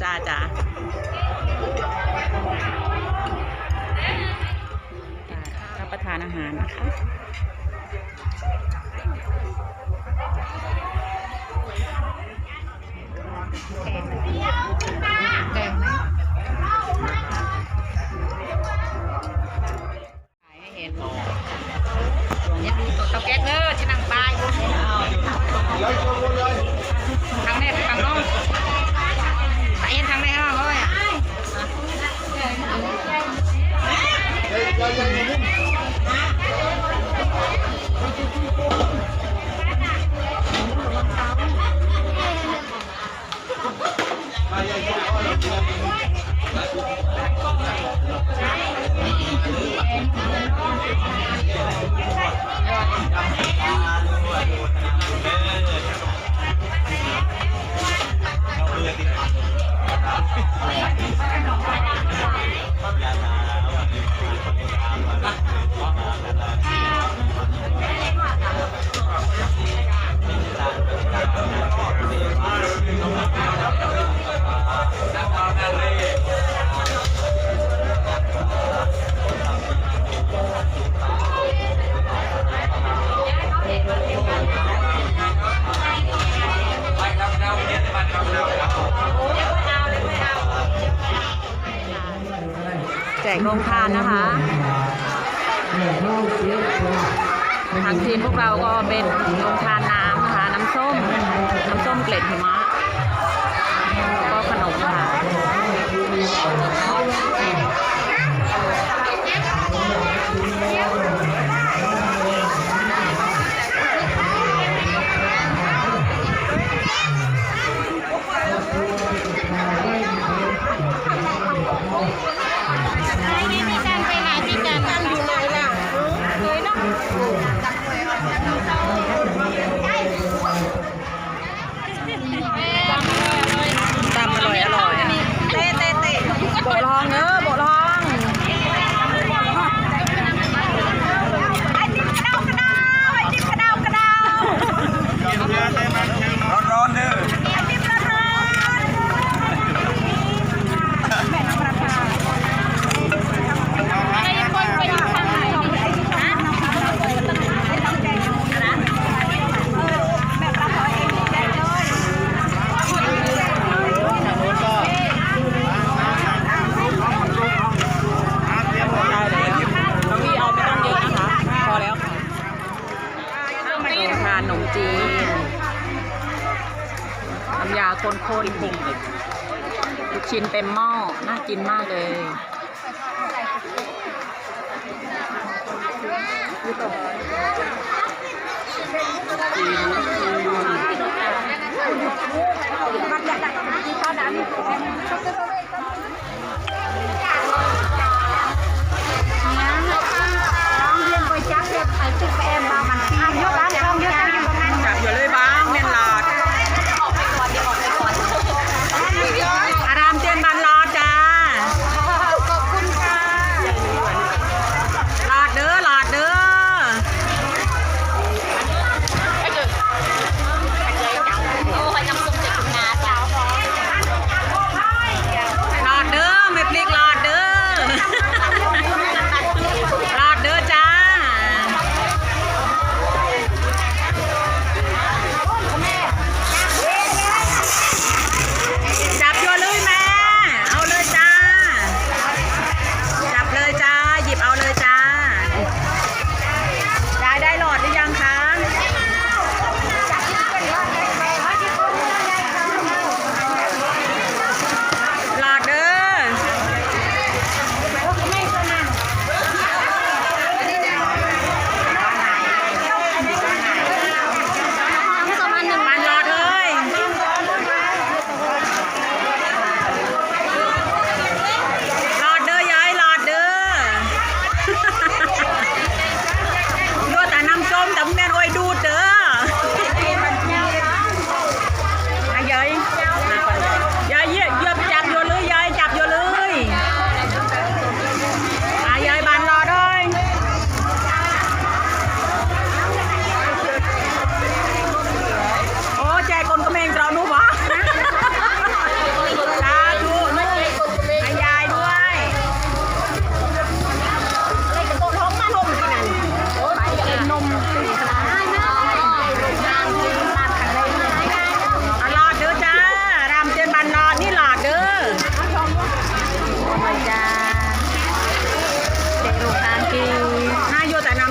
จ้าจ้ารับประทานอาหารนะคะเ กโรงทานนะคะทางทีมพวกเราก็เป็นโรงทาน ชิ้นเต็มหม้อ น่ากินมากเลยมันจะดักที่ข้าวดัน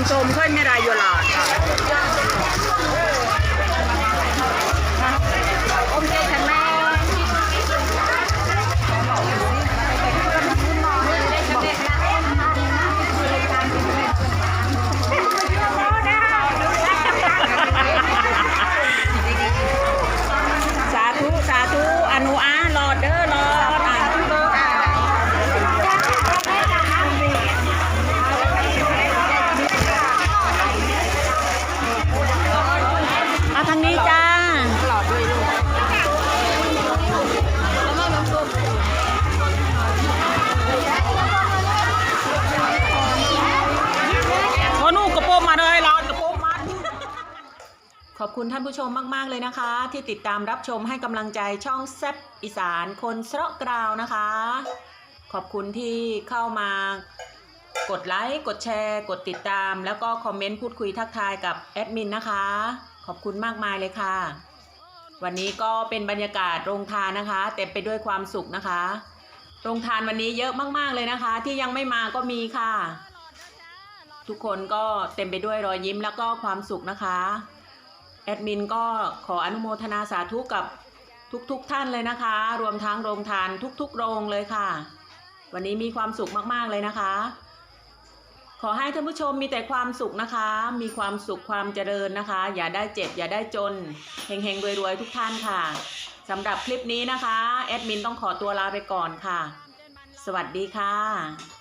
ชมค่อยไม่รายโยลา คุณท่านผู้ชมมาก ๆ เลยนะคะ ที่ติดตามรับชมให้กำลังใจช่องแซบอีสานคนเสระกราวนะคะ ขอบคุณที่เข้ามากดไลค์กดแชร์ กดติดตาม แล้วก็คอมเมนต์พูดคุยทักทายกับแอดมินนะคะ ขอบคุณมากมายเลยค่ะ วันนี้ก็เป็นบรรยากาศโรงทานนะคะ เต็มไปด้วยความสุขนะคะโรงทานวันนี้เยอะมากๆเลยนะคะ ที่ยังไม่มาก็มีค่ะ ทุกคนก็เต็มไปด้วยรอยยิ้มแล้วก็ความสุขนะคะ แอดมินก็ขออนุโมทนาสาธุกับทุกๆทท่านเลยนะคะ รวมทั้งโรงทานทุกๆ โรงเลยค่ะ วันนี้มีความสุขมากๆเลยนะคะ ขอให้ท่านผู้ชมมีแต่ความสุขนะคะ มีความสุขความเจริญนะคะ อย่าได้เจ็บ อย่าได้จนเฮงๆรวยๆทุกท่านค่ะสำหรับคลิปนี้นะคะแอดมินต้องขอตัวลาไปก่อนค่ะ สวัสดีค่ะ